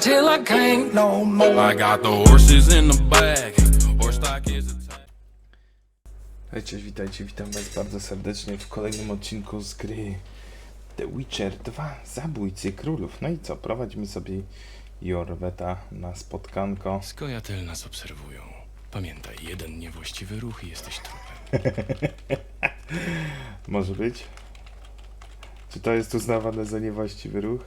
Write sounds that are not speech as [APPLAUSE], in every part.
till I can't no more. I got the horses in the back. Cześć, witajcie, witam was bardzo serdecznie w kolejnym odcinku z gry The Witcher 2 Zabójcy Królów. No i co, prowadzimy sobie Jorweta na spotkanko. Skojatel nas obserwują. Pamiętaj, jeden niewłaściwy ruch i jesteś trupem. [LAUGHS] Może być? Czy to jest uznawane za niewłaściwy ruch?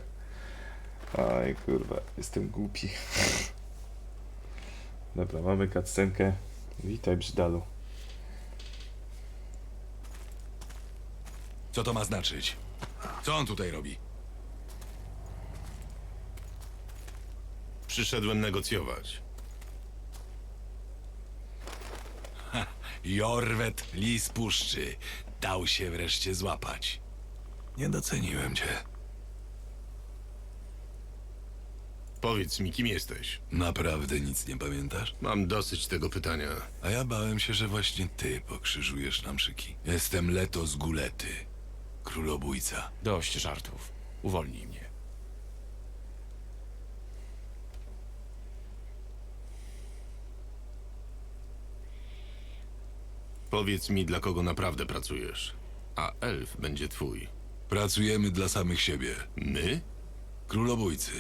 Oj kurwa, jestem głupi. Dobra, mamy cutscenkę. Witaj Brzydalu. Co to ma znaczyć? Co on tutaj robi? Przyszedłem negocjować. Jorwet, lis puszczy. Dał się wreszcie złapać. Nie doceniłem cię. Powiedz mi, kim jesteś? Naprawdę nic nie pamiętasz? Mam dosyć tego pytania. A ja bałem się, że właśnie ty pokrzyżujesz nam szyki. Jestem Leto z Gulety. Królobójca. Dość żartów. Uwolnij mnie. Powiedz mi, dla kogo naprawdę pracujesz. A elf będzie twój. Pracujemy dla samych siebie. My? Królobójcy.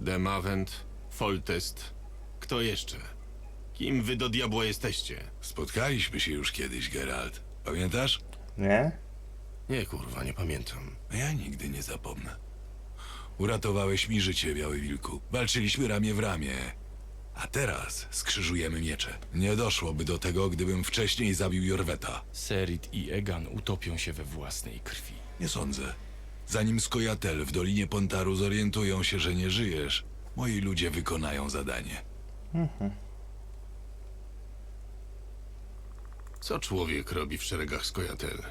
Demavent, Foltest. Kto jeszcze? Kim wy do diabła jesteście? Spotkaliśmy się już kiedyś, Geralt. Pamiętasz? Nie? Nie, kurwa, nie pamiętam. A Ja nigdy nie zapomnę. Uratowałeś mi życie, Biały Wilku. Walczyliśmy ramię w ramię. A teraz skrzyżujemy miecze. Nie doszłoby do tego, gdybym wcześniej zabił Jorweta. Serit i Egan utopią się we własnej krwi. Nie sądzę. Zanim Skojatel w Dolinie Pontaru zorientują się, że nie żyjesz, moi ludzie wykonają zadanie. Co człowiek robi w szeregach Skojatel?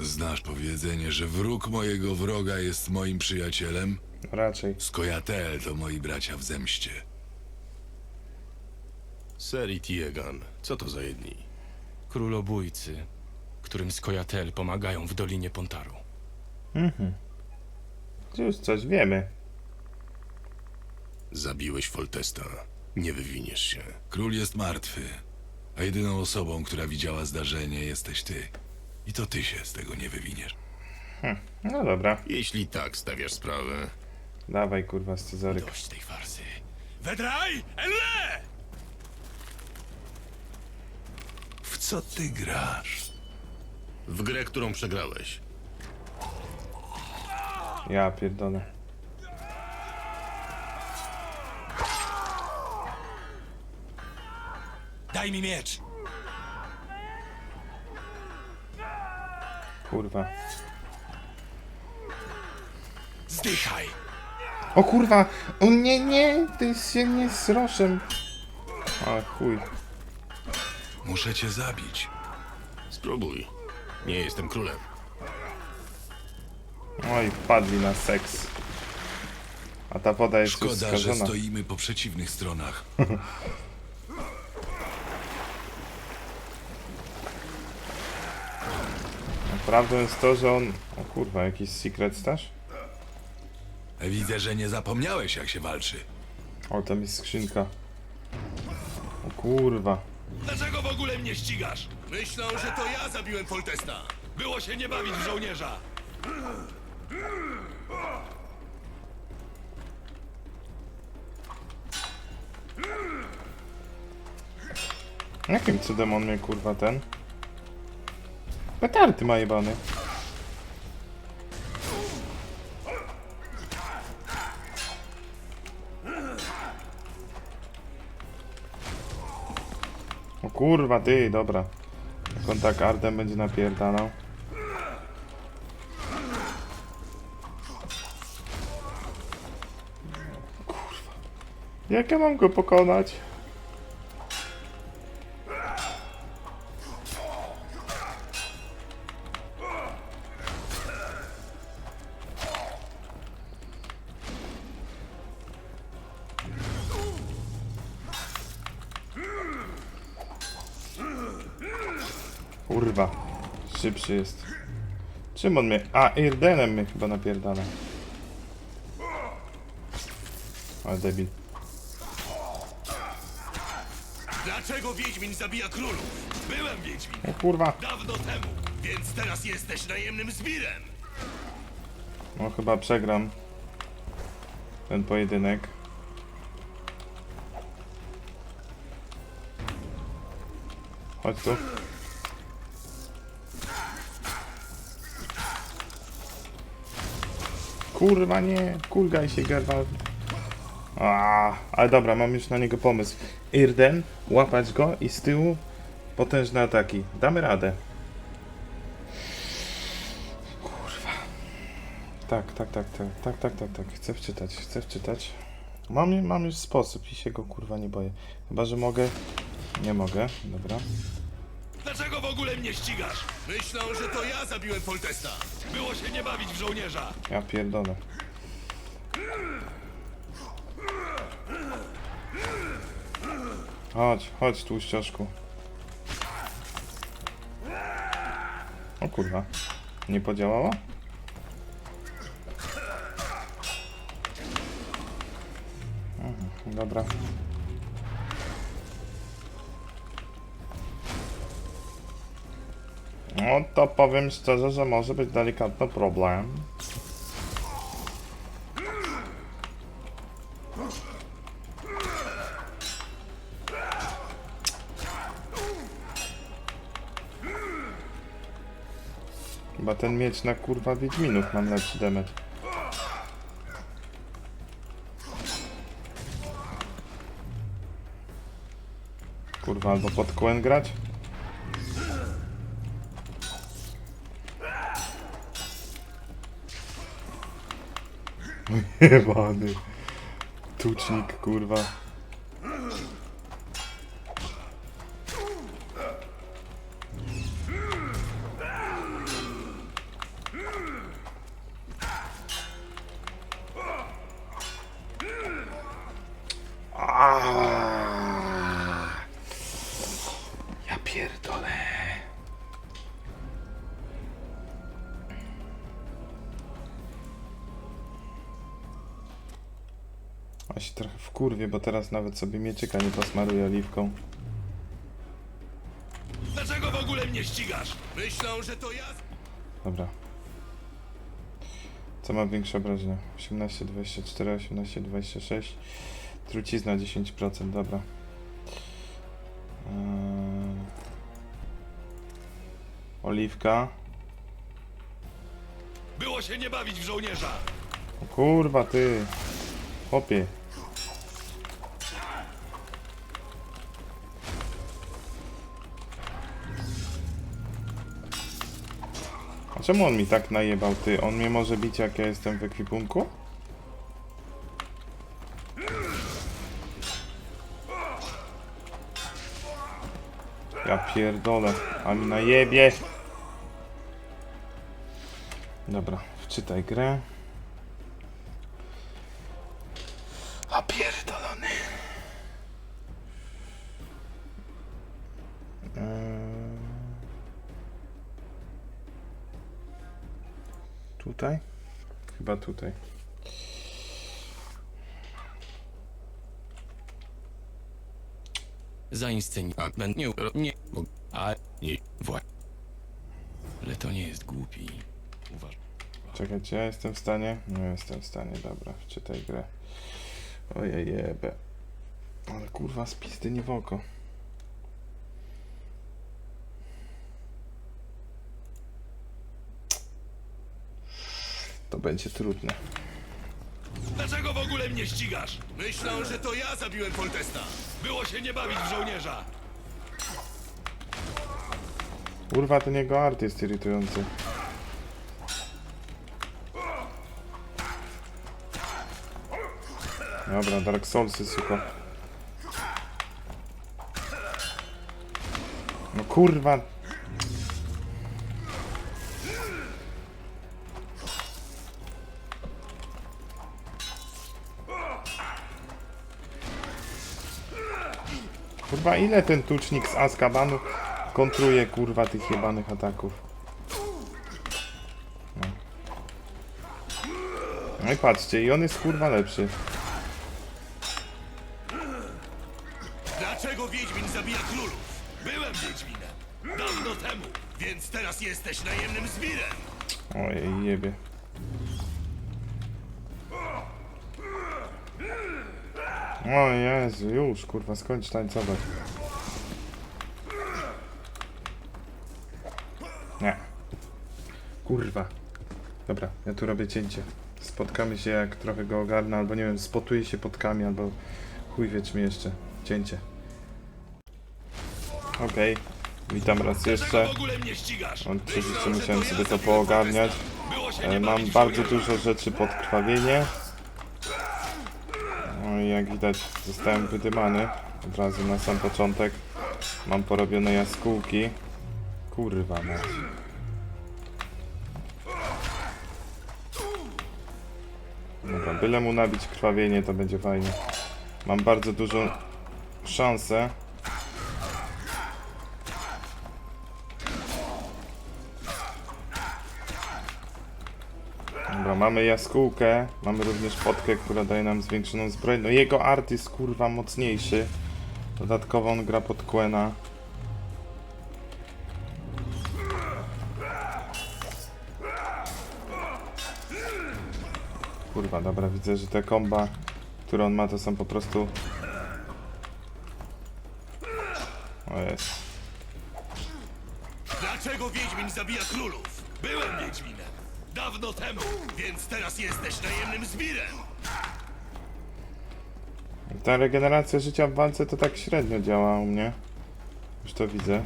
Znasz powiedzenie, że wróg mojego wroga jest moim przyjacielem? Raczej. Skojatel to moi bracia w zemście. Seri Tiegan. Co to za jedni? Królobójcy, którym Skojatel pomagają w Dolinie Pontaru. Już coś wiemy. Zabiłeś Foltesta. Nie wywiniesz się. Król jest martwy, a jedyną osobą, która widziała zdarzenie, jesteś ty. I to ty się z tego nie wywiniesz. No dobra, Jeśli tak stawiasz sprawę, dawaj kurwa scyzoryk. Dość tej farsy. Wedraj! Elle! W co ty grasz? w grę, którą przegrałeś, Ja pierdolę. Daj mi miecz! Kurwa. Zdychaj! O kurwa! O nie, nie! Ty się nie z roszem. A chuj. Muszę cię zabić. spróbuj. Nie jestem królem. Oj, wpadli na seks. A ta woda jest już Szkoda, że skażona. stoimy po przeciwnych stronach. [LAUGHS] Prawdą jest to, że on... O kurwa, jakiś secret stash? Widzę, że nie zapomniałeś, jak się walczy. O, tam jest skrzynka. O kurwa. Dlaczego w ogóle mnie ścigasz? Myślą, że to ja zabiłem Foltesta. Było się nie bawić w żołnierza. Jakim cudem on mnie kurwa ten? Petardy ma jebany. O kurwa ty, dobra. Jak on tak ardem będzie napierdalał. Jak ja mam go pokonać? Kurwa. Szybszy jest. Czym on mnie... A, Irdenem mnie chyba napierdala. Ale debil. Dlaczego Wiedźmin zabija królów? Byłem Wiedźmin O kurwa. dawno temu, więc teraz jesteś najemnym zbirem. No chyba przegram ten pojedynek. Chodź tu. Kurwa nie, kurgaj się Gerwald. A, ale dobra, mam już na niego pomysł. Irden, łapać go i z tyłu potężne ataki. Damy radę. Tak, tak, tak, tak, tak, tak, tak, tak. Chcę wczytać, chcę wczytać. Mam, mam już sposób i się go kurwa nie boję. Chyba, że mogę. Nie mogę, dobra. Dlaczego w ogóle mnie ścigasz? Myślą, że to ja zabiłem Foltesta. Było się nie bawić w żołnierza. Ja pierdolę. Chodź, chodź tłuścioszku. O kurwa. Nie podziałało? Mhm, dobra. No to powiem szczerze, że może być delikatny problem. Ten miecz na kurwa Wiedźminów mam lepszy damage. Kurwa, albo pod kłen grać? [LAUGHS] Jebany. Tucznik, kurwa. A się trochę wkurwię, bo teraz nawet sobie mieczyka nie posmaruję oliwką. Dlaczego w ogóle mnie ścigasz? Myślą, że to ja... Dobra. Co ma większe obrażenia? 18, 24, 18, 26. Trucizna 10%, dobra. Eee... Oliwka. Było się nie bawić w żołnierza. O kurwa ty. Chłopie. A czemu on mi tak najebał ty? On mnie może bić jak ja jestem w ekwipunku? Ja pierdolę, a mi najebie. Dobra, wczytaj grę. Chyba tutaj. Zainscenić. A Będę nie, nie, a nie. właśnie. Ale to nie jest głupi. Uważ. Czekajcie, ja jestem w stanie? Nie jestem w stanie, dobra, wczytaj grę. Ojej, jebe. Ale kurwa, spisty nie w oko. To będzie trudne. Dlaczego w ogóle mnie ścigasz? Myślą, że to ja zabiłem Foltesta. Było się nie bawić w żołnierza. Kurwa, ten jego art jest irytujący. Dobra, Dark Soulsy, suko. No kurwa. kurwa, ile ten tucznik z Azkabanu kontruje, kurwa, tych jebanych ataków. No. no. i patrzcie, i on jest, kurwa, lepszy. Dlaczego Wiedźmin zabija królów? Byłem Wiedźminem. Dawno temu, więc teraz jesteś najemnym zbirem. Ojej, jebie. O Jezu, już kurwa, skończ tańcować. Nie. Kurwa. Dobra, ja tu robię cięcie. Spotkamy się jak trochę go ogarnę, albo nie wiem, spotuję się podkami, albo chuj wie czym jeszcze. Cięcie. Okej. Witam raz jeszcze. Oczywiście musiałem sobie to poogarniać. E, Mam bardzo dużo rzeczy pod krwawienie. I jak widać zostałem wydymany od razu na sam początek. Mam porobione jaskółki. Kurwa mać. Dobra, byle mu nabić krwawienie to będzie fajnie. Mam bardzo dużą szansę. Mamy jaskółkę, mamy również potkę, która daje nam zwiększoną zbroję. No jego art jest kurwa mocniejszy. Dodatkowo on gra pod Quena. Kurwa, dobra, widzę, że te komba, które on ma, to są po prostu... O jest. Dlaczego Wiedźmin zabija królów? Byłem Wiedźminem. Dawno temu. Więc teraz jesteś najemnym zbirem. Ta regeneracja życia w walce to tak średnio działa u mnie. Już to widzę.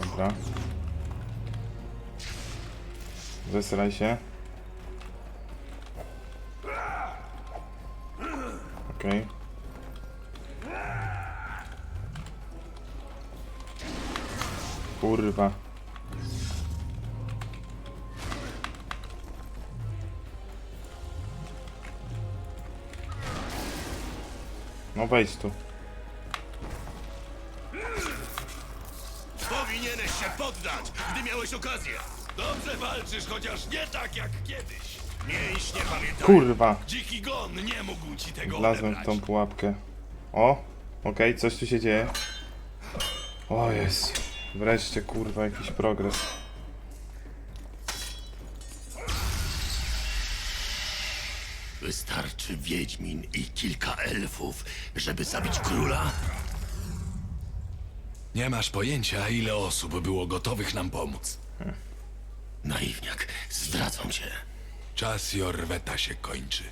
Dobra. Zesraj się. Wejdź tu. Powinieneś się poddać, gdy miałeś okazję. Dobrze walczysz, chociaż nie tak jak kiedyś. Mięśnie pamiętaj. Kurwa! Dziki gon nie mógł ci tego Wlazłem w odebrać. tą pułapkę. O! Okej, coś tu się dzieje. O jest. Wreszcie kurwa jakiś progres. Wystarczy Wiedźmin i kilka elfów, żeby zabić króla? Nie masz pojęcia, ile osób było gotowych nam pomóc. Naiwniak, zdradzą się. Czas Jorweta się kończy.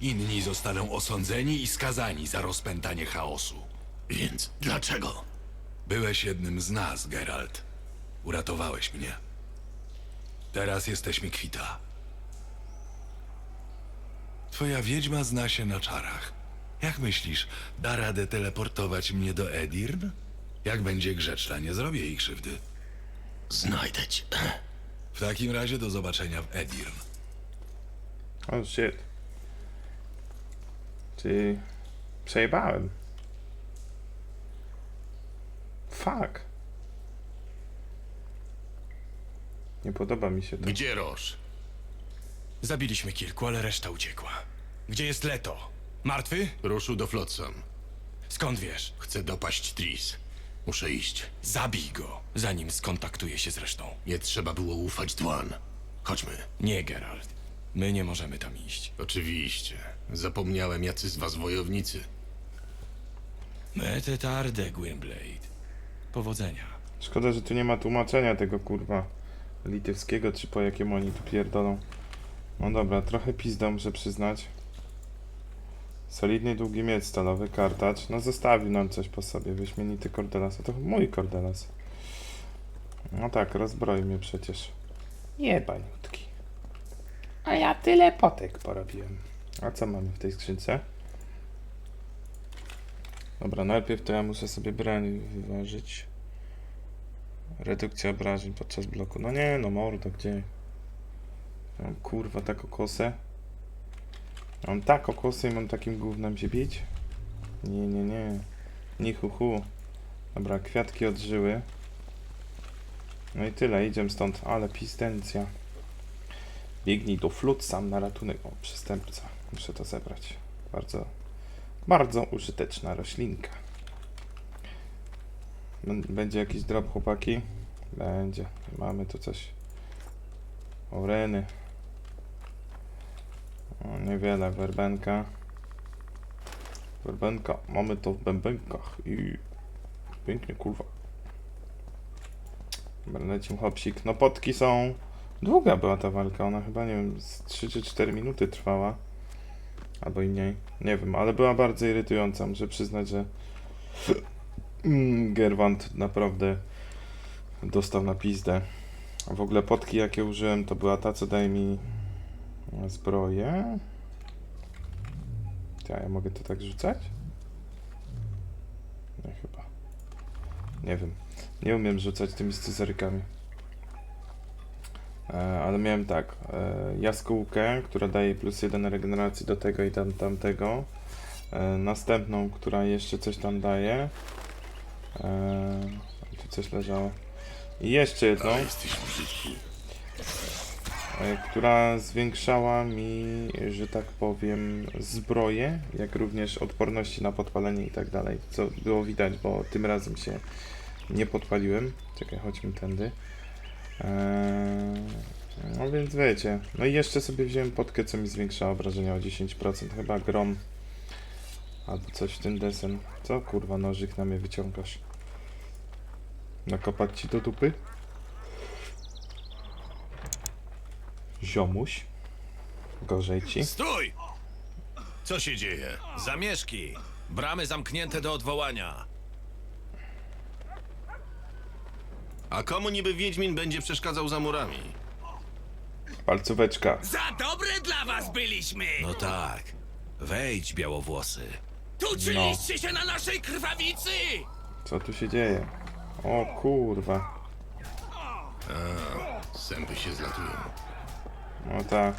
Inni zostaną osądzeni i skazani za rozpętanie chaosu. Więc dlaczego? Byłeś jednym z nas, Geralt. Uratowałeś mnie. Teraz jesteśmy kwita. Twoja wiedźma zna się na czarach. Jak myślisz, da radę teleportować mnie do Edirn? Jak będzie grzeczna, nie zrobię jej krzywdy. Znajdę cię. W takim razie do zobaczenia w Edirn. O shit. Czyli... Przejebałem. Fuck. Nie podoba mi się to. Gdzie Roż? Zabiliśmy kilku, ale reszta uciekła. Gdzie jest Leto? Martwy? Ruszył do Flotsam. Skąd wiesz? Chcę dopaść Tris. Muszę iść. Zabij go, zanim skontaktuje się z resztą. Nie trzeba było ufać Dwan. Chodźmy. Nie, Geralt. My nie możemy tam iść. Oczywiście. Zapomniałem, jacy z was wojownicy. My te tarde, Gwynblade. Powodzenia. Szkoda, że tu nie ma tłumaczenia tego kurwa litewskiego, czy po jakim oni tu pierdolą. No dobra, trochę pizda muszę przyznać. Solidny długi miecz stalowy, kartacz. No zostawił nam coś po sobie, wyśmienity kordelas. A to mój kordelas. No tak, rozbroi mnie przecież. Jebaniutki. A ja tyle potek porobiłem. A co mamy w tej skrzynce? Dobra, najpierw to ja muszę sobie broń wyważyć. Redukcja obrażeń podczas bloku. No nie, no mordo, gdzie? Mam kurwa taką kosę. Mam taką kosę i mam takim gównem się bić? Nie, nie, nie. Nie hu, hu. Dobra, kwiatki odżyły. No i tyle, idziemy stąd. Ale pistencja. Biegnij do flut sam na ratunek. O, przestępca. Muszę to zebrać. Bardzo, bardzo użyteczna roślinka. Bę- Będzie jakiś drop, chłopaki? Będzie. Mamy tu coś. Oreny. O, niewiele. Werbenka. Werbenka. Mamy to w bębenkach. I pięknie, kurwa. Lecim hopsik. No potki są... Długa była ta walka, ona chyba, nie wiem, z 3 czy 4 minuty trwała. Albo i mniej. Nie wiem, ale była bardzo irytująca. Muszę przyznać, że [CLEARS THROAT] Gerwant naprawdę dostał na pizdę. A w ogóle potki, jakie użyłem, to była ta, co daje mi zbroję. Ja, ja mogę to tak rzucać? Nie, chyba. Nie wiem. Nie umiem rzucać tymi scyzorykami. E, ale miałem tak. E, jaskółkę, która daje plus jeden regeneracji do tego i tam, tamtego. E, następną, która jeszcze coś tam daje. E, tu coś leżało. I jeszcze jedną, która zwiększała mi, że tak powiem, zbroję, jak również odporności na podpalenie i tak dalej. Co było widać, bo tym razem się nie podpaliłem. Czekaj, chodźmy tędy. Eee, no więc wiecie. No i jeszcze sobie wziąłem potkę, co mi zwiększa obrażenia o 10%. Chyba grom. Albo coś w tym desen. Co kurwa nożyk na mnie wyciągasz? Nakopać ci do dupy? Ziomuś. Gorzej ci. Stój! Co się dzieje? Zamieszki. Bramy zamknięte do odwołania. A komu niby Wiedźmin będzie przeszkadzał za murami? Palcóweczka. Za dobre dla was byliśmy! No tak. Wejdź, białowłosy. Tuczyliście się na naszej krwawicy! Co tu się dzieje? O kurwa. Sępy się zlatują. No tak.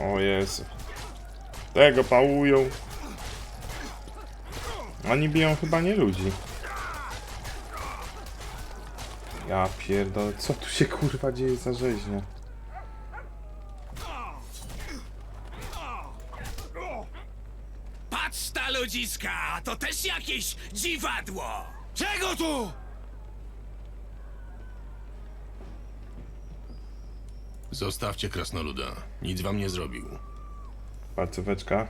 O Jezu. Tego pałują. Oni biją chyba nie ludzi. Ja pierdolę, co tu się kurwa dzieje za rzeźnia? Patrz ta ludziska, to też jakieś dziwadło! Czego tu? Zostawcie krasnoluda. Nic wam nie zrobił. Palcóweczka.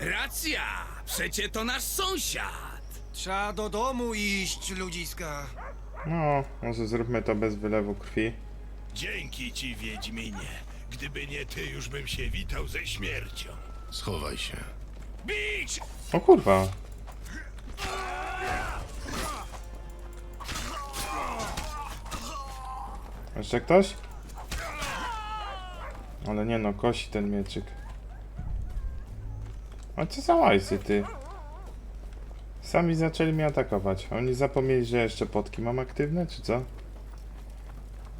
Racja! Przecie to nasz sąsiad! Trzeba do domu iść, ludziska. No, może zróbmy to bez wylewu krwi. Dzięki ci, Wiedźminie. Gdyby nie ty, już bym się witał ze śmiercią. Schowaj się. Bić! O kurwa. Jeszcze ktoś? Ale nie no, kosi ten mieczyk. A co za łajsy ty? Sami zaczęli mnie atakować. Oni zapomnieli, że jeszcze potki mam aktywne, czy co?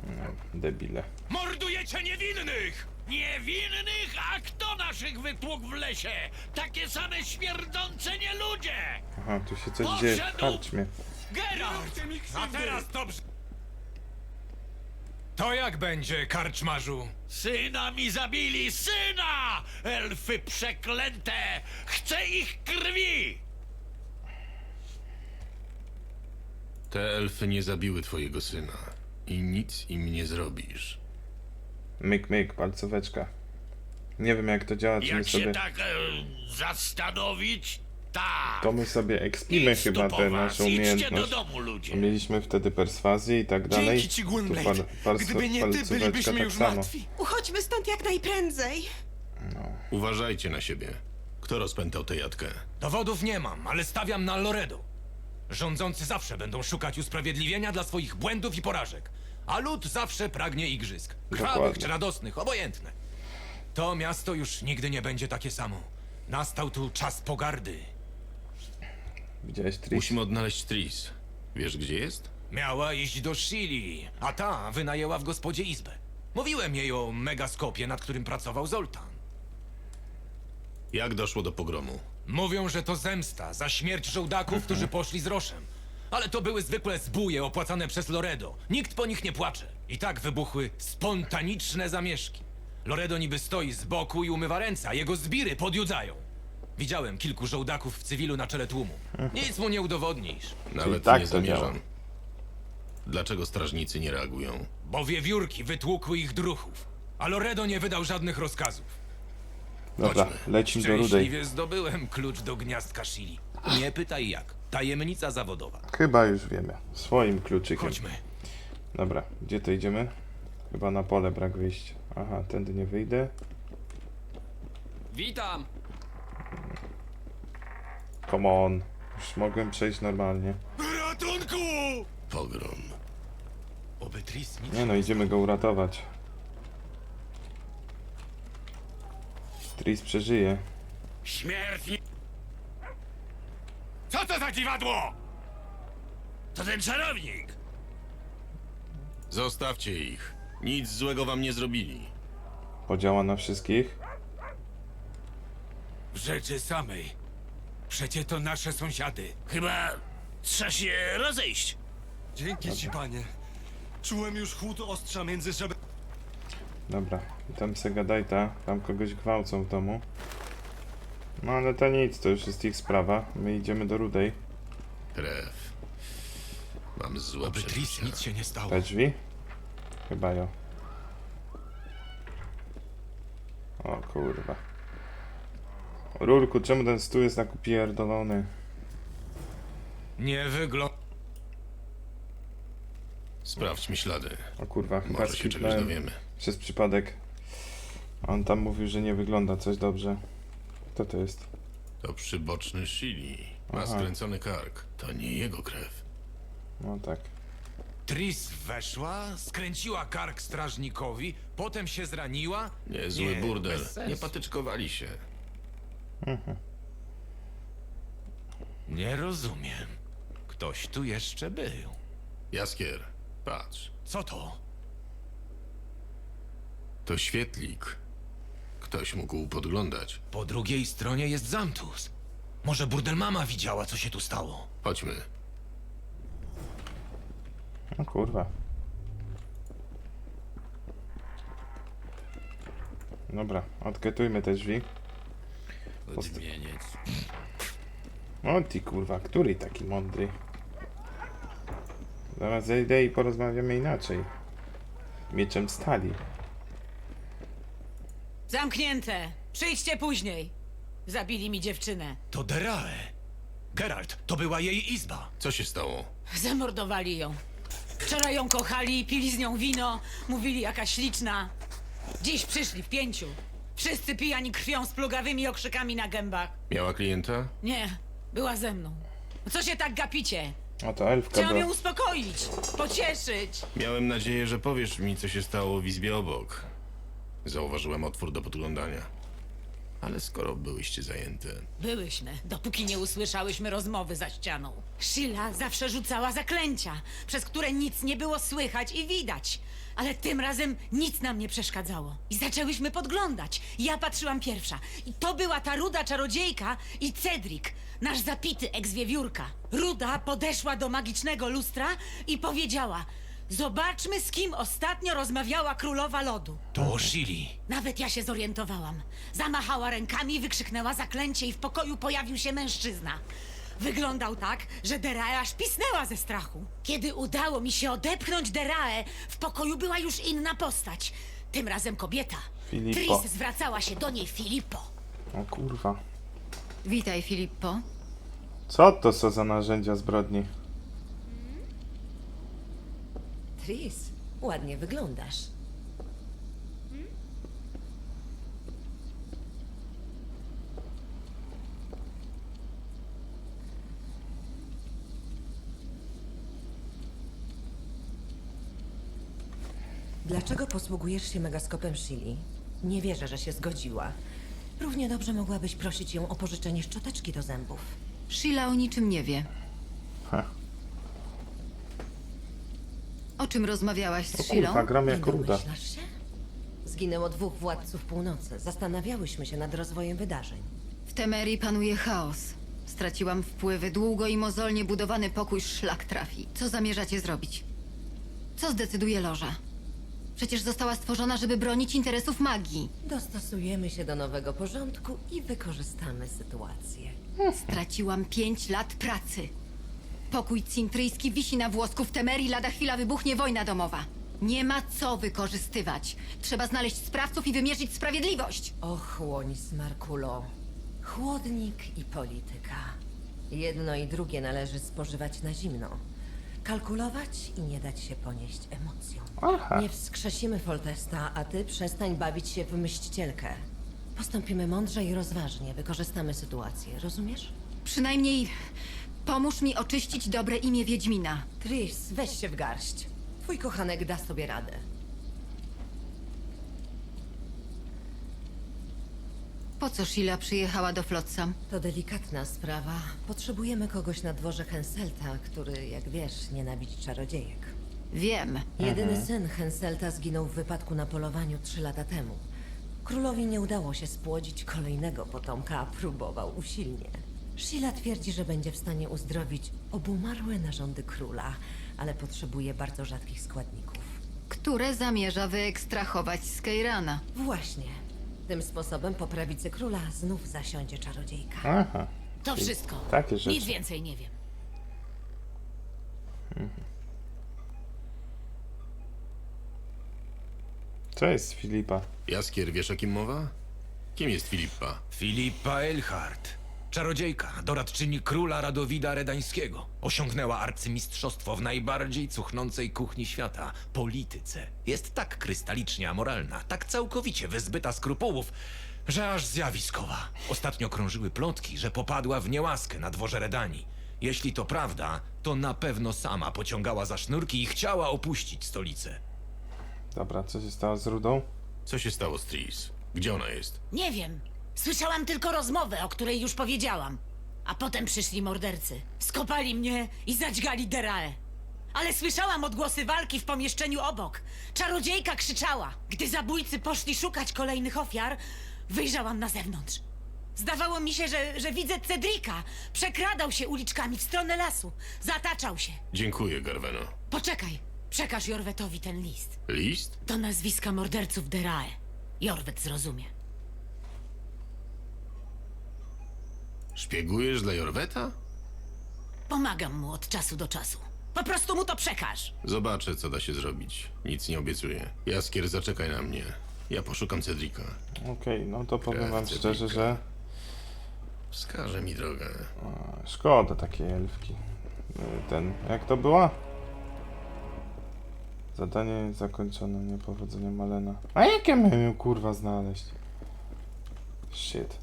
No, debile. Mordujecie niewinnych! Niewinnych? A kto naszych wytłukł w lesie? Takie same śmierdzące nieludzie! Aha, tu się coś dzieje w karczmie. Geralt! A teraz dobrze. To jak będzie, karczmarzu? Syna mi zabili! Syna! Elfy przeklęte! Chcę ich krwi! Te elfy nie zabiły twojego syna. I nic im nie zrobisz. Myk, myk, palcóweczka. Nie wiem jak to działa, czy my Jak się sobie... tak e, zastanowić, tak. To my sobie ekspimy Idź chyba tu tę po was, naszą Idźcie do umiejętność. domu, ludzie. Mieliśmy wtedy perswazję i tak dalej. Dzięki ci, Tu Gwynblade. pal- Gdyby nie ty, palcóweczka bylibyśmy tak już samo. martwi. Uchodźmy stąd jak najprędzej. Uważajcie na siebie. Kto rozpętał tę jatkę? Dowodów nie mam, ale stawiam na Loredo. Rządzący zawsze będą szukać usprawiedliwienia dla swoich błędów i porażek. A lud zawsze pragnie igrzysk. Krwawych Dokładnie. czy radosnych, obojętne. To miasto już nigdy nie będzie takie samo. Nastał tu czas pogardy. Widziałeś Tris? Musimy odnaleźć Tris. Wiesz, gdzie jest? Miała iść do Shili, a ta wynajęła w gospodzie izbę. Mówiłem jej o megaskopie, nad którym pracował Zoltan. Jak doszło do pogromu? Mówią, że to zemsta za śmierć żołdaków, którzy poszli z Roszem. Ale to były zwykłe zbóje opłacane przez Loredo. Nikt po nich nie płacze. I tak wybuchły spontaniczne zamieszki. Loredo niby stoi z boku i umywa ręce, a jego zbiry podjudzają. Widziałem kilku żołdaków w cywilu na czele tłumu. Nic mu nie udowodnisz, Nawet tak nie to zamierzam. działa. Dlaczego strażnicy nie reagują? bo wiewiórki wytłukły ich druchów. A Loredo nie wydał żadnych rozkazów. Dobra, Chodźmy. lecimy do rudej. Szczęśliwie zdobyłem klucz do gniazdka Shili. Nie pytaj jak. Tajemnica zawodowa. Chyba już wiemy. Swoim kluczykiem. Chodźmy. Dobra, gdzie to idziemy? Chyba na pole brak wyjścia. Aha, tędy nie wyjdę. Witam! Come on. Już mogłem przejść normalnie. Ratunku! Pogrom. Oby Tris nic Nie no, idziemy go uratować. Tris przeżyje. Śmierć nie... Co to za dziwadło? To ten czarownik! Zostawcie ich. Nic złego wam nie zrobili. Podziała na wszystkich. W rzeczy samej. Przecie to nasze sąsiady. Chyba trzeba się rozejść. Dzięki ci, panie. Czułem już chłód ostrza między żebra... Dobra, i tam se gadajta. Tam kogoś gwałcą w domu. No ale to nic, to już jest ich sprawa. My idziemy do rudej. Krew. Mam złe Oby przeczucia. nic się nie stało. Te drzwi? Chyba jo. O kurwa. Rurku, czemu ten stół jest tak upierdolony? Nie wygląda... Sprawdźmy ślady. O kurwa, chyba Może się czegoś skipnąłem dowiemy. przez przypadek. On tam mówił, że nie wygląda coś dobrze. Kto to jest? To przyboczny Shili. Ma Aha. skręcony kark. To nie jego krew. No tak. Tris weszła, skręciła kark strażnikowi, potem się zraniła. Niezły Nie, burdel. bez sensu. Nie patyczkowali się. Nie rozumiem. Ktoś tu jeszcze był. Jaskier, patrz. Co to? To świetlik. Ktoś mógł podglądać. Po drugiej stronie jest Zamtus. Może burdel mama widziała, co się tu stało. Chodźmy. O kurwa. Dobra, odketujmy te drzwi. Odmieniec. O ty kurwa, który taki mądry? Zaraz zejdę i porozmawiamy inaczej. Mieczem stali. Zamknięte! Przyjdźcie później! Zabili mi dziewczynę. To Derae. Geralt, to była jej izba. Co się stało? Zamordowali ją. Wczoraj ją kochali, pili z nią wino, mówili jaka śliczna. Dziś przyszli w pięciu. Wszyscy pijani krwią z plugawymi okrzykami na gębach. Miała klienta? Nie, była ze mną. Co się tak gapicie? O to elfka Chciałam ją była. uspokoić, pocieszyć. Miałem nadzieję, że powiesz mi, co się stało w izbie obok. Zauważyłem otwór do podglądania. Ale skoro byłyście zajęte, Byłyśmy, dopóki nie usłyszałyśmy rozmowy za ścianą. Sheila zawsze rzucała zaklęcia, przez które nic nie było słychać i widać. Ale tym razem nic nam nie przeszkadzało. I zaczęłyśmy podglądać. Ja patrzyłam pierwsza. I to była ta ruda czarodziejka i Cedric, nasz zapity eks-wiewiórka. Ruda podeszła do magicznego lustra i powiedziała... Zobaczmy, z kim ostatnio rozmawiała królowa lodu. To Shili. Nawet ja się zorientowałam. Zamachała rękami, wykrzyknęła zaklęcie i w pokoju pojawił się mężczyzna. Wyglądał tak, że Derae aż pisnęła ze strachu. Kiedy udało mi się odepchnąć Derae, w pokoju była już inna postać. Tym razem kobieta. Filippo. Tris zwracała się do niej Filippo. O kurwa. Witaj, Filippo. Co to są za narzędzia zbrodni? Tris, ładnie wyglądasz. Dlaczego posługujesz się megaskopem Shili? Nie wierzę, że się zgodziła. Równie dobrze mogłabyś prosić ją o pożyczenie szczoteczki do zębów. Sheila o niczym nie wie. Ha. O czym rozmawiałaś O z Sheilą? kurwa, gram Nie jak ruda. domyślasz się? Zginęło dwóch władców północy. Zastanawiałyśmy się nad rozwojem wydarzeń. W Temerii panuje chaos. Straciłam wpływy. Długo i mozolnie budowany pokój szlak trafi. Co zamierzacie zrobić? Co zdecyduje Loża? Przecież została stworzona, żeby bronić interesów magii. Dostosujemy się do nowego porządku i wykorzystamy sytuację. Straciłam pięć lat pracy. Pokój cintryjski wisi na włosku w Temerii, lada chwila wybuchnie wojna domowa. Nie ma co wykorzystywać. Trzeba znaleźć sprawców i wymierzyć sprawiedliwość. Ochłoń, Smarkulo. Chłodnik i polityka. Jedno i drugie należy spożywać na zimno. Kalkulować i nie dać się ponieść emocjom. Aha. Nie wskrzesimy Foltesta, a ty przestań bawić się w mścicielkę. Postąpimy mądrze i rozważnie, wykorzystamy sytuację, rozumiesz? Przynajmniej pomóż mi oczyścić dobre imię Wiedźmina. Tris, weź się w garść. Twój kochanek da sobie radę. Po co Sheila przyjechała do Flotsam? To delikatna sprawa. Potrzebujemy kogoś na dworze Henselta, który, jak wiesz, nienawidzi czarodziejek. Wiem. Jedyny syn Henselta zginął w wypadku na polowaniu trzy lata temu. Królowi nie udało się spłodzić kolejnego potomka, a próbował usilnie. Sheila twierdzi, że będzie w stanie uzdrowić obumarłe narządy króla, ale potrzebuje bardzo rzadkich składników. Które zamierza wyekstrahować z Keirana. Właśnie. Tym sposobem po prawicy króla znów zasiądzie czarodziejka. Aha. To wszystko. Takie rzeczy. Nic więcej nie wiem. Co jest Filipa? Jaskier, wiesz o kim mowa? Kim jest Filipa? Filipa Elhart. Czarodziejka, doradczyni króla Radowida Redańskiego. Osiągnęła arcymistrzostwo w najbardziej cuchnącej kuchni świata polityce. Jest tak krystalicznie amoralna, tak całkowicie wyzbyta skrupułów, że aż zjawiskowa. Ostatnio krążyły plotki, że popadła w niełaskę na dworze Redanii. Jeśli to prawda, to na pewno sama pociągała za sznurki i chciała opuścić stolicę. Dobra, co się stało z Rudą? Co się stało z Tris? Gdzie ona jest? Nie wiem. Słyszałam tylko rozmowę, o której już powiedziałam. A potem przyszli mordercy. Skopali mnie i zadźgali Derae. Ale słyszałam odgłosy walki w pomieszczeniu obok. Czarodziejka krzyczała. Gdy zabójcy poszli szukać kolejnych ofiar, wyjrzałam na zewnątrz. Zdawało mi się, że, że widzę Cedrika. Przekradał się uliczkami w stronę lasu. Zataczał się. Dziękuję, Garveno. Poczekaj, przekaż Jorwetowi ten list. List? To nazwiska morderców Derae. Jorwet zrozumie. Szpiegujesz dla Jorweta? Pomagam mu od czasu do czasu. Po prostu mu to przekaż. Zobaczę, co da się zrobić. Nic nie obiecuję. Jaskier, zaczekaj na mnie. Ja poszukam Cedrika. Okej, no to powiem wam szczerze, że Wskaże mi drogę. e, szkoda takiej elfki. E, Ten, jak to była? Zadanie zakończone, niepowodzenie Malena. A jakie my ją kurwa znaleźć? Shit.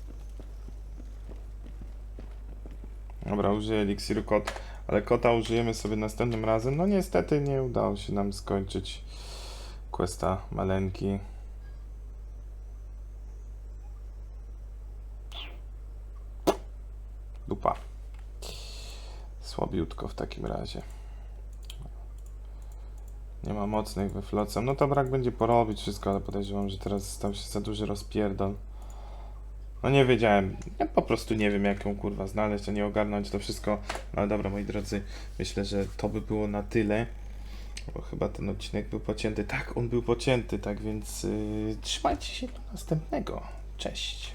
Dobra, użyję eliksiru kot, ale kota użyjemy sobie następnym razem. No niestety nie udało się nam skończyć questa Malenki. Dupa. Słabiutko w takim razie. Nie ma mocnych we flocem. No to brak będzie porobić wszystko, ale podejrzewam, że teraz stał się za duży rozpierdol. No nie wiedziałem. Ja po prostu nie wiem, jak ją kurwa znaleźć, a nie ogarnąć to wszystko. No ale dobra, moi drodzy, myślę, że to by było na tyle. Bo chyba ten odcinek był pocięty. Tak, on był pocięty, tak więc yy, trzymajcie się do następnego. Cześć.